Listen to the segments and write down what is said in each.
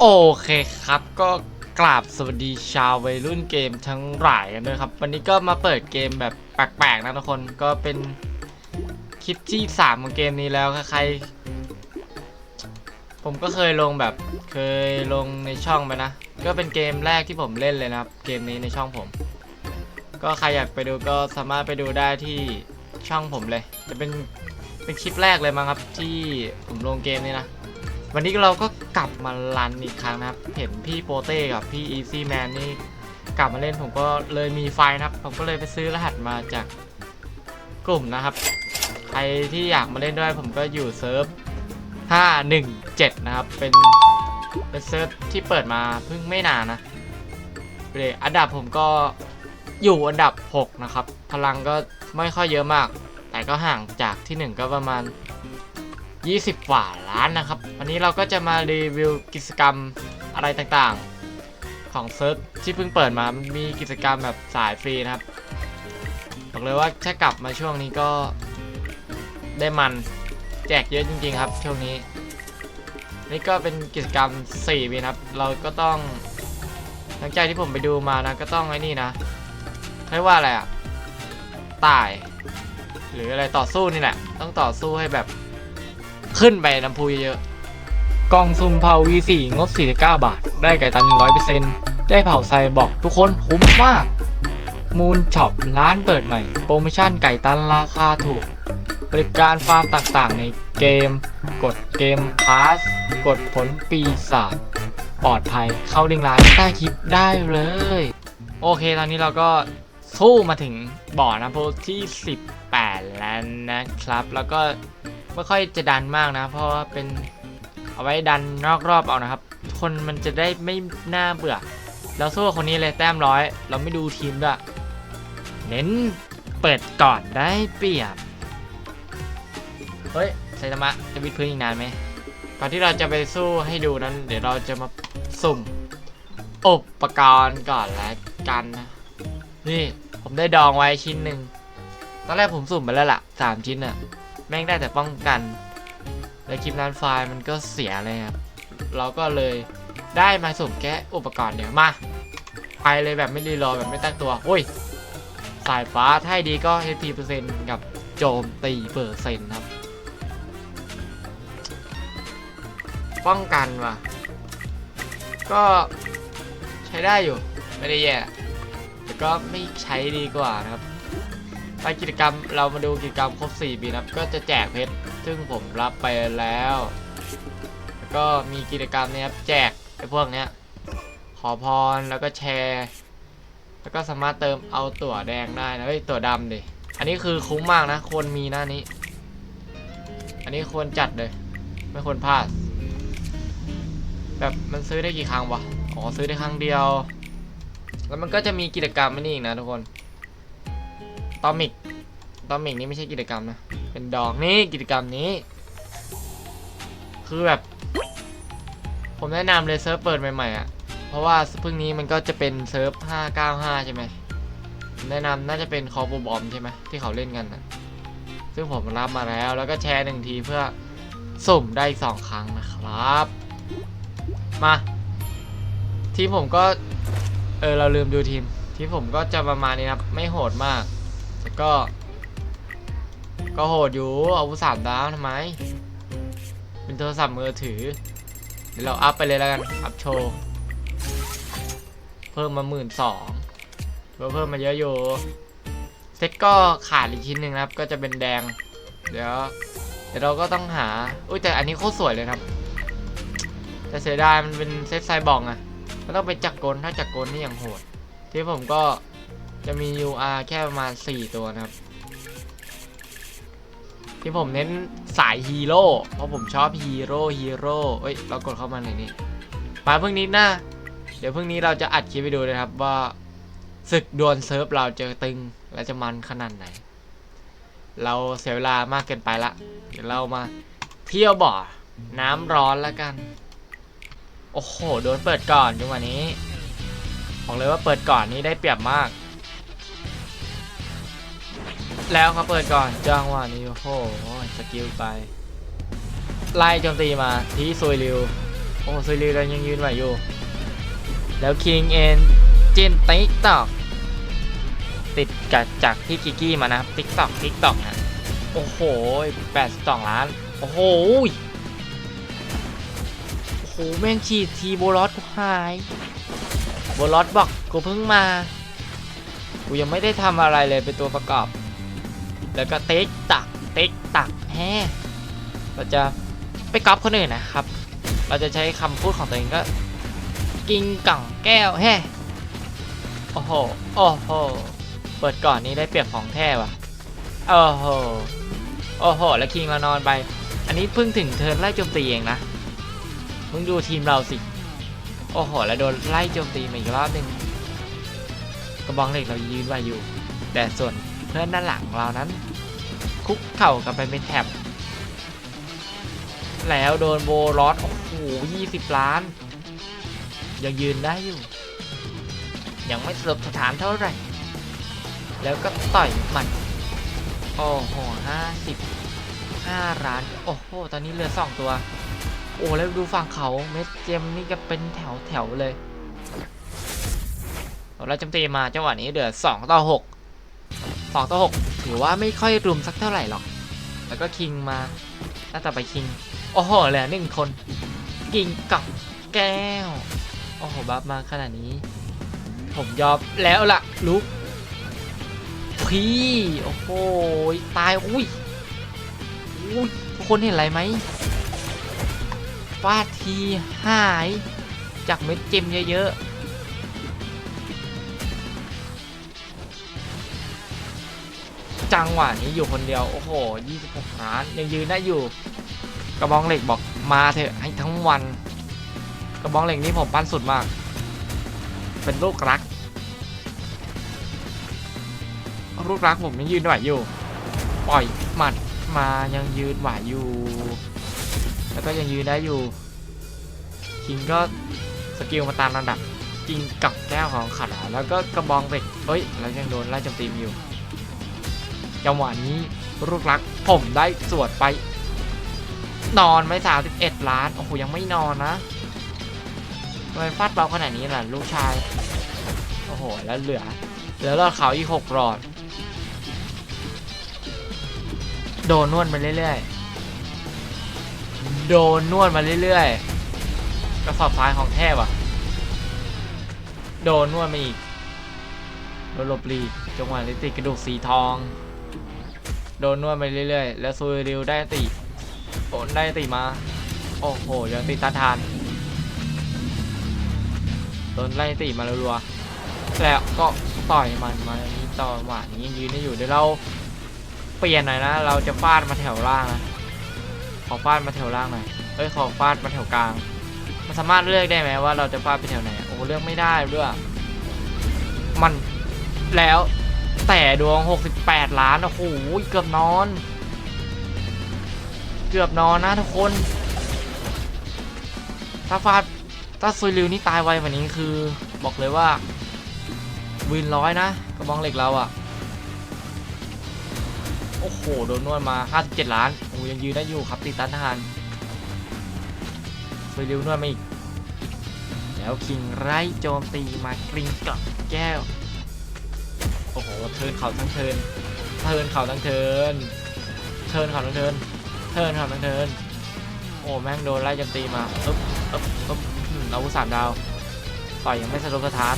โอเคครับก็กราบสวัสดีชาววัยรุ่นเกมทั้งหลายกันด้วยครับ วันนี้ก็มาเปิดเกมแบบแปลกๆนะทุกคนก็เป็นคลิปที่ 3 ของเกมนี้แล้วใครผมก็เคยลงแบบเคยลงในช่องไปนะ ก็เป็นเกมแรกที่ผมเล่นเลยนะครับ เกมนี้ในช่องผม ก็ใครอยากไปดูก็สามารถไปดูได้ที่ช่องผมเลย จะเป็นเป็นคลิปแรกเลยมั้งครับที่ผมลงเกมนี้นะ วันนี้เราก็กลับมารันอีกครั้งนะครับ เห็นพี่โปเต้กับพี่อีซี่แมนนี่กลับมาเล่นผมก็เลยมีไฟนะครับ ผมก็เลยไปซื้อรหัสมาจากกลุ่มนะครับ ใครที่อยากมาเล่นด้วยผมก็อยู่เซิร์ฟ 517 นะครับ เป็นเป็นเซิร์ฟที่เปิดมาเพิ่งไม่นานนะเลยอันดับผมก็อยู่อันดับ 6 นะครับ พลังก็ไม่ค่อยเยอะมาก แต่ก็ห่างจากที่ 1 ก็ประมาณ 20กว่าล้านนะครับ วันนี้เราก็จะมารีวิวกิจกรรมอะไรต่างๆ ของเซิร์ฟที่เพิ่งเปิดมามีกิจกรรมแบบสายฟรีนะครับ บอกเลยว่าถ้ากลับมาช่วงนี้ก็ได้มันแจกเยอะจริงๆครับ ช่วงนี้ นี่ก็เป็นกิจกรรม4วีนะครับ เราก็ต้องหลังจากที่ผมไปดูมานะก็ต้องไอ้นี่นะเรียกว่าอะไรอะตาย หรืออะไรต่อสู้นี่แหละ ต้องต่อสู้ให้แบบ ขึ้นไปลำพูเยอะๆกล่องซุ่มเผา V4 งบ 49 บาท ได้ไก่ตัน 100%ได้เผาไซบอกทุกคนคุ้มมาก มูลช็อปร้านเปิดใหม่ โปรโมชั่นไก่ตันราคาถูก บริการฟาร์มต่างๆในเกม กดเกมพาสกดผลปีศาจปลอดภัยเข้าลิงก์ร้านใต้คลิปได้เลย โอเคตอนนี้เราก็สู้มาถึงบ่อนะโพที่ 18 แล้วนะครับ แล้วก็ ไม่ค่อยจะดันมากนะ เพราะว่าเป็นเอาไว้ดันนอกรอบเอานะครับ คนมันจะได้ไม่น่าเบื่อเราสู้คนนี้เลยแต้มร้อย เราไม่ดูทีมด้วยเน้นเปิดก่อนได้เปรียบ เฮ้ยไซตามะจะวิดพื้นอีกนานไหมก่อนที่เราจะไปสู้ให้ดูนั้น เดี๋ยวเราจะมาสุ่มอุปกรณ์ก่อนแล้วกันนะนี่ผมได้ดองไว้ชิ้นหนึ่งตอนแรกผมสุ่มไปแล้วล่ะสามชิ้นอะ แม่งได้แต่ป้องกันและคลิปนั้นไฟล์มันก็เสียเลยครับ เราก็เลยได้มาสุ่มแค่อุปกรณ์เดียวมาไปเลยแบบไม่รีรอแบบไม่ตั้งตัวโอ้ย สายฟ้าถ้าดีก็ HP เปอร์เซ็นต์กับโจมตีเปอร์เซ็นต์ครับ ป้องกันว่ะ ก็ใช้ได้อยู่ ไม่ได้แย่แต่ก็ไม่ใช้ดีกว่านะครับ ไปกิจกรรมเรามาดูกิจกรรมครบ 4 ปีนะครับก็จะแจกเพชรซึ่งผมรับไปแล้ว แล้วก็มีกิจกรรมเนี้ยครับแจกไอ้พวกเนี้ยขอพรแล้วก็แชร์ แล้วก็สามารถเติมเอาตั๋วแดงได้นะเฮ้ยตั๋วดำดิอันนี้คือคุ้มมากนะควรมีหน้านี้ อันนี้ควรจัดเลย ไม่ควรพลาด แบบมันซื้อได้กี่ครั้งวะอ๋อซื้อได้ครั้งเดียว แล้วมันก็จะมีกิจกรรมนี่อีกนะทุกคน ตอมิกตอมิกนี่ไม่ใช่กิจกรรมนะ เป็นดอกนี่กิจกรรมนี้ คือแบบ ผมแนะนำเลยเซิร์ฟเปิดใหม่ๆอะ เพราะว่าเพิ่งนี้มันก็จะเป็นเซิร์ฟ 595 ใช่ไหมแนะนำน่าจะเป็นคอบูบอมใช่ไหมที่เขาเล่นกันนะซึ่งผมรับมาแล้วแล้วก็แชร์หนึ่งทีเพื่อสุ่มได้อีกสองครั้งนะครับ มา ทีมผมก็ เออเราลืมดูทีม ทีมผมก็จะประมาณนี้นะครับ ไม่โหดมาก ก็ ก็โหดอยู่เอาวุธสามดาวทำไม เป็นโทรศัพท์มือถือ เดี๋ยวเราอัพไปเลยแล้วกัน อัพโชว์ เพิ่มมาหมื่นสองเพิ่มมาเยอะอยู่ เซ็ตก็ขาดอีกชิ้นหนึ่งครับ ก็จะเป็นแดง เดี๋ยว เดี๋ยวเราก็ต้องหา อุ้ยแต่อันนี้โคตรสวยเลยครับ แต่เสียดายมันเป็นเซตไซบอร์กอะมันต้องเป็นจักรกลถ้าจักรกลนี่อย่างโหด ที่ผมก็ จะมี UR แค่ประมาณ 4 ตัวนะครับ ที่ผมเน้นสายฮีโร่เพราะผมชอบฮีโร่ฮีโร่เอ้ย เรากดเข้ามาในนี้มาเพิ่งนี้นะ เดี๋ยวเพิ่งนี้เราจะอัดคลิปไปดูนะครับว่าศึกดวลเซิร์ฟเราเจอตึงและจะมันขนาดไหน เราเสียเวลามากเกินไปละ เดี๋ยวเรามาเที่ยวบ่อ น้ำร้อนแล้วกัน โอ้โห โดนเปิดก่อนจังหวะนี้ บอกเลยว่าเปิดก่อนนี้ได้เปรียบมาก แล้วเขาเปิดก่อนจังหวะนี้โอ้โหสกิลไป ไล่โจมตีมาที่ซุยริว โอ้ซุยริวเรายังยืนไหวอยู่ แล้วคิงเอ็นจินติ๊กตอกติดกับจากพี่กิกกี้มานะครับติ๊กตอกติ๊กตอกนะโอ้โหแปดสองล้าน โอ้โหโอ้โหแม่งฉีดทีโบลอสกูหายโบลอสบอกกูเพิ่งมา กูยังไม่ได้ทำอะไรเลยเป็นตัวประกอบ แล้วก็ติ๊กตักติ๊กตักแฮเราจะไปก๊อปคนอื่นนะครับ เราจะใช้คำพูดของตัวเองก็ กิงกล่องแก้วแฮโอ้โหโอ้โหเปิดก่อนนี้ได้เปรียบของแท้ว่ะโอ้โหโอ้โห แล้วคิงเรานอนไป อันนี้เพิ่งถึงเทิร์นไล่โจมตีเองนะมึงดูทีมเราสิ โอ้โห แล้วโดนไล่โจมตีมาอีกรอบหนึ่งกระบองเหล็กเรายืนไว้อยู่ แต่ส่วนเพื่อนด้านหลังเรานั้น คุกเข่ากันไปเป็นแถบแล้วโดนโบลอสโอ้โหยี่สิบล้าน ยังยืนได้อยู่ ยังไม่สลบสถานเท่าไหร่ แล้วก็ต่อยมัดโอ้โหห้าสิบห้าล้าน โอ้โห ตอนนี้เหลือสองตัว โอ้แล้วดูฝั่งเขาเม็ดเจมนี่ก็เป็นแถวแถวเลยเราจำตีมาจังหวะนี้เหลือสองต่อหกสองต่อหก ถือว่าไม่ค่อยรุมสักเท่าไหร่หรอก แล้วก็คิงมาน่าจะไปคิง โอ้โหเหลือหนึ่งคนกิงกับแก้ว โอ้โห บัฟมาขนาดนี้ ผมยอมแล้วล่ะ ลุกพี่ โอ้โห ตาย อุ้ยอุ้ยทุกคนเห็นอะไรไหมฟาดทีหาย จากเม็ดเจมเยอะๆ จังหวะนี้อยู่คนเดียว โอ้โห26ล้านยังยืนได้อยู่ กระบองเหล็กบอกมาเถอะให้ทั้งวัน กระบองเหล็กนี่ผมปั้นสุดมาก เป็นลูกรักลูกรักผมยังยืนไหวอยู่ ปล่อยหมัดมายังยืนไหวอยู่ แล้วก็ยังยืนได้อยู่คิงก็สกิลมาตามระดับกิงกับแก้วของขัดแล้วก็กระบองเหล็กเฮ้ยแล้วยังโดนไล่โจมตีอยู่ จังหวะนี้ลูกรักผมได้สวดไป นอนไม่สามสิบเอ็ดล้าน โอ้โห ยังไม่นอนนะทำไมฟาดเบาขนาดนี้ล่ะ ลูกชาย โอ้โห แล้วเหลือ เหลือรอดเขาอีกหกรอด โดนนวดมาเรื่อยๆ โดนนวดมาเรื่อยๆ กระสอบทรายของแท้ว่ะ โดนนวดมาอีกโดนหลบหลีกจังหวะนี้ติดกระดูกสีทอง โดนนวดไปเรื่อยๆ แล้วซูริวได้ติโอนได้ติมา โอ้โหยังติตาทานโดนไล่ติมารัวๆแล้วก็ต่อยมันมานี้ต่อหวานนี้ยืนได้อยู่เดี๋ยวเราเปลี่ยนหน่อยนะ เราจะฟาดมาแถวล่างนะขอฟาดมาแถวล่างหน่อยเอ้ยขอฟาดมาแถวกลาง มันสามารถเลือกได้ไหมว่าเราจะฟาดไปแถวไหน โอ้เลือกไม่ได้ด้วย มันแล้ว แต่ดวง 68 ล้าน โอ้โห เกือบนอน เกือบนอนนะทุกคน ถ้าฟาดถ้าซุยริวนี่ตายไวกว่านี้คือ บอกเลยว่าวินร้อยนะกระบองเหล็กเราอะโอ้โห โดนนวดมา 57 ล้าน โอ้ยังยืนได้อยู่ครับติดตันทหารซุยริวนวดมาอีก แล้วคิงไร่โจมตีมากริงกับแก้ว โอ้โหเทินเขาทั้งเทินเทินเขาทั้งเทินเทินเขาทั้งเทินเทินเขาทั้งเทินโอ้แม่งโดนไล่จมตีมาปึ๊บปึ๊บปึ๊บอืมอาวุธสามดาวต่อยยังไม่สะทกสถาน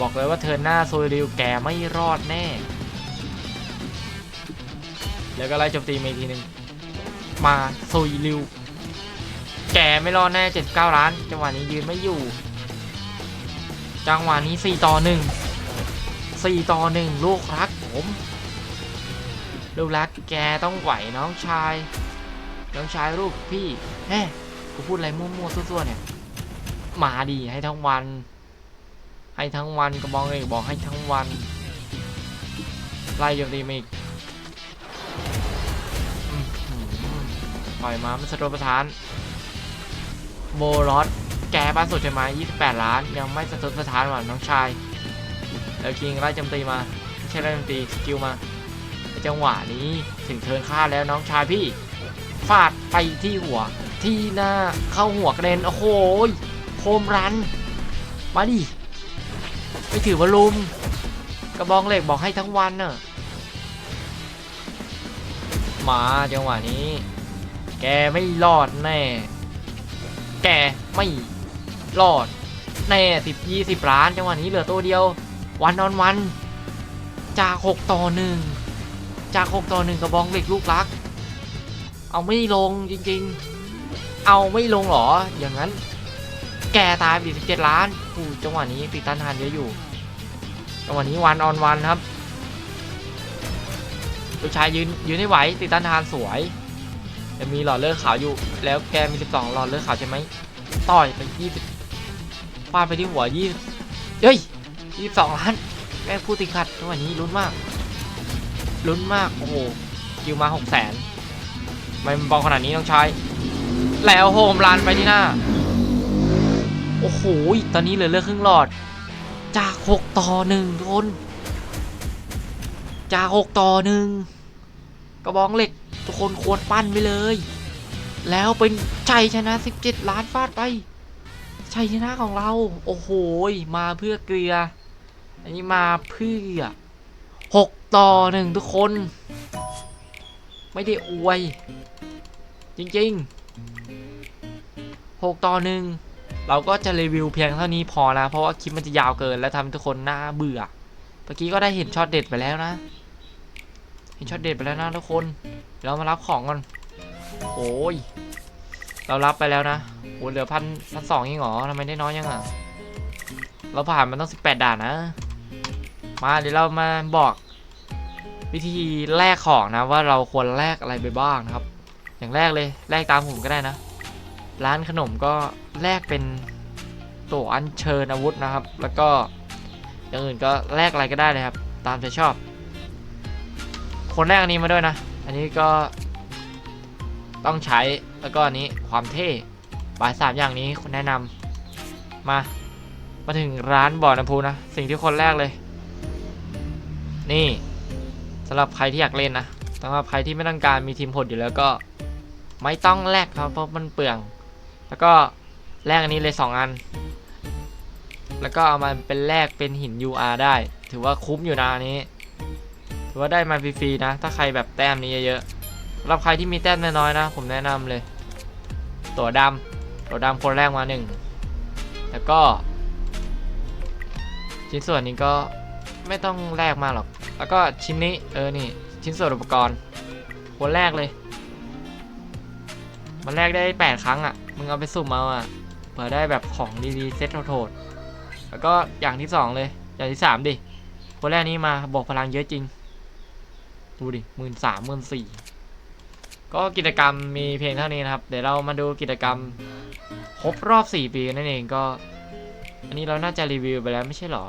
บอกเลยว่าเทินหน้าโซยริวแกไม่รอดแน่ แล้วก็ไล่จมตีมาอีกทีหนึ่งมาโซยิวแกไม่รอดแน่ 79 ล้าน จังหวะนี้ยืนไม่อยู่ จังหวะนี้ 4 ต่อ 1 4 ต่อ 1 ลูกรักผมลูกรักแกต้องไหวน้องชาย น้องชายลูกพี่แฮ่กูพูดอะไรมั่วๆซั่วๆเนี่ย มาดีให้ทั้งวัน ให้ทั้งวันก็มองเลยบอกให้ทั้งวัน ไล่โจมตีมาอีกอื้อหือปล่อยมามันสะดวกประทานโบลอสแกบ้านสุดใช่ไหม28 ล้าน ยังไม่สะทกสถานหว่ะน้องชาย แล้วคิงไล่โจมตีมาไม่ใช่ไล่โจมตีสกิลมาจังหวะนี้ถึงเทินฆ่าแล้วน้องชายพี่ฟาดไปที่หัว ที่หน้าเข้าหัวกระเด็นโอ้โหโคมรัน มาดิไม่ถือว่าลุม กระบองเหล็กบอกให้ทั้งวันน่ะมาจังหวะนี้ แกไม่รอดแน่ แกไม่รอดแน่สิบยี่สิบล้าน จังหวะนี้เหลือตัวเดียว วันนอนวันจากหกต่อหนึ่งจากหกต่อหนึ่งกระบองเหล็กลูกรัก เอาไม่ลงจริงๆ เอาไม่ลงหรอ อย่างนั้น แกตายไปสิบเจ็ดล้านอู้จังหวะนี้ติดตันทานเยอะอยู่ จังหวะนี้วันออนวันครับลูกชายยืนยืนให้ไหวติดตันทานสวยจะมีหลอดเลือดขาวอยู่ แล้วแกมี 12 หลอดเลือดขาวใช่ไหมต่อยไป20ฟาดไปที่หัว20เฮ้ย 22ล้าน แม่งพูดติดขัดจังหวะนี้ลุ้นมาก ลุ้นมาก โอ้โหคิวมา6 0 0 0 0นไม่มันบอลขนาดนี้ต้องใช้ แล้วโฮมรันไปที่หน้า โอ้โห ตอนนี้เหลือเลือดครึ่งหลอด จาก 6 ต่อ1ทุกคน จาก 6 ต่อ1กระบองเหล็ก ทุกคนควรปั้นไปเลย แล้วเป็นชัยชนะ 17 ล้านฟาดไปชัยชนะของเรา โอ้โห มาเพื่อเกลือ อันนี้มาเพื่อ6ต่อ1ทุกคน ไม่ได้อวย จริงๆ6ต่อ1เราก็จะรีวิวเพียงเท่านี้พอนะ เพราะว่าคลิปมันจะยาวเกินและทำทุกคนน่าเบื่อเมื่อกี้ก็ได้เห็นช็อตเด็ดไปแล้วนะ เห็นช็อตเด็ดไปแล้วนะทุกคน เรามารับของก่อนโอ้ย เรารับไปแล้วนะโอ้เหลือพันพันสองเองเหรอทำไมได้น้อยยังอะ เราผ่านมันต้องสิบแปดด่านนะ มาเดี๋ยวเรามาบอกวิธีแลกของนะว่าเราควรแลกอะไรไปบ้างนะครับ อย่างแรกเลยแลกตามผมก็ได้นะ ร้านขนมก็แลกเป็นตัวอัญเชิญอาวุธนะครับ แล้วก็อย่างอื่นก็แลกอะไรก็ได้เลยครับ ตามใจชอบ คนแรกอันนี้มาด้วยนะ อันนี้ก็ต้องใช้แล้วก็อันนี้ความเท่บายสามอย่างนี้คุณแนะนำมา มาถึงร้านบ่อน้ำพุนะ สิ่งที่คนแรกเลย นี่สำหรับใครที่อยากเล่นนะสำหรับใครที่ไม่ต้องการมีทีมผลอยู่แล้วก็ ไม่ต้องแลกครับเพราะมันเปลือง แล้วก็แลกอันนี้เลย2อัน แล้วก็เอามาเป็นแลกเป็นหิน UR ได้ ถือว่าคุ้มอยู่นะอันนี้ ถือว่าได้มาฟรีๆนะ ถ้าใครแบบแต้มนี้เยอะๆสำหรับใครที่มีแต้มน้อยๆนะ ผมแนะนำเลย ตัวดำตัวดำคนแรกมาหนึ่งแล้วก็ ชิ้นส่วนนี้ก็ไม่ต้องแลกมาหรอก แล้วก็ชิ้นนี้ เออ นี่ ชิ้นส่วนอุปกรณ์คนแรกเลย มันแลกได้ 8 ครั้งอะ่ะ มึงเอาไปสุ่มเอาอะ่ะ เผื่อได้แบบของดีๆ เซ็ตโทษแล้วก็อย่างที่ 2 เลย อย่างที่ 3 ดิคนแรกนี้มาบอกพลังเยอะจริง ดูดิหมื่นสามหมื่นสี่ก็กิจกรรมมีเพียงเท่านี้นะครับ เดี๋ยวเรามาดูกิจกรรมครบรอบ 4 ปีนั่นเองก็ อันนี้เราน่าจะรีวิวไปแล้วไม่ใช่หรอ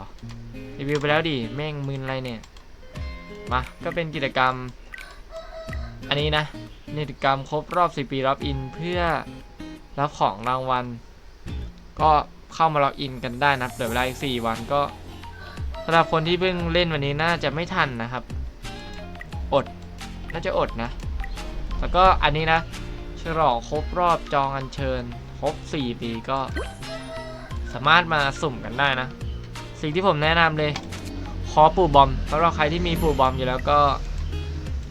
รีวิวไปแล้วดิแม่งมึนอะไรเนี่ย มาก็เป็นกิจกรรม อันนี้นะกิจกรรมครบรอบ 4 ปีรับอินเพื่อรับของรางวัล ก็เข้ามาล็อกอินกันได้นะเดี๋ยวเวลาอีก4วันก็สำหรับคนที่เพิ่งเล่นวันนี้น่าจะไม่ทันนะครับ อด น่าจะอดนะ แล้วก็อันนี้นะฉลองครบรอบจองอัญเชิญครบ 4 ปีก็ สามารถมาสุ่มกันได้นะ สิ่งที่ผมแนะนำเลย อปูบอมสำหรับใครที่มีปูบอมอยู่แล้วก็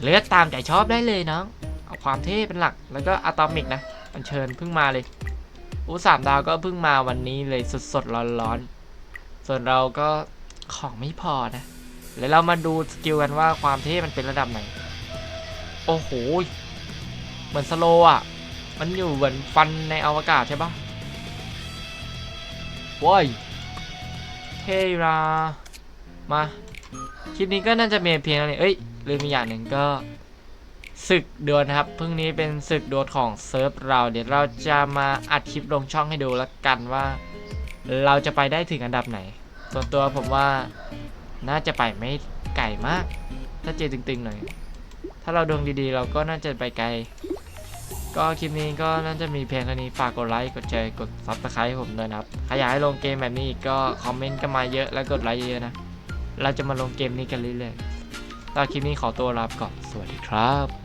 เลือกตามใจชอบได้เลยน้องเอาความเท่เป็นหลักแล้วก็อะตอมิกนะอัญเชิญเพิ่งมาเลยอู้สามดาวก็เพิ่งมาวันนี้เลยสดสดร้อนร้อนๆ ส่วนเราก็ของไม่พอนะ แล้วเรามาดูสกิลกันว่าความเท่มันเป็นระดับไหน โอ้โห เหมือนสโลอะ มันอยู่เหมือนฟันในอวกาศใช่ปะว้ยเท่รา มา คลิปนี้ก็น่าจะมีเพียงนี้เอ้ยลืมอีกอย่างหนึ่งก็ศึกดวลนครับ เพิ่งนี้เป็นศึกดวลของเซิร์ฟเรา เดี๋ยวเราจะมาอัดคลิปลงช่องให้ดูแล้วกันว่า เราจะไปได้ถึงอันดับไหน ส่วนตัวผมว่าน่าจะไปไม่ไกลมาก ถ้าเจตึงๆหน่อย ถ้าเราดวงดีๆ เราก็น่าจะไปไกล ก็คลิปนี้ก็น่าจะมีเพียงเท่านี้ ฝากกดไลค์ กดแชร์ กดซับสไครต์ให้ผมด้วยนะครับ ใครอยากให้ลงเกมแบบนี้อีกก็คอมเมนต์กันมาเยอะ และกดไลค์เยอะๆนะ เราจะมาลงเกมนี้กันเรื่อยๆตอนคลิปนี้ขอตัวลาไปก่อน สวัสดีครับ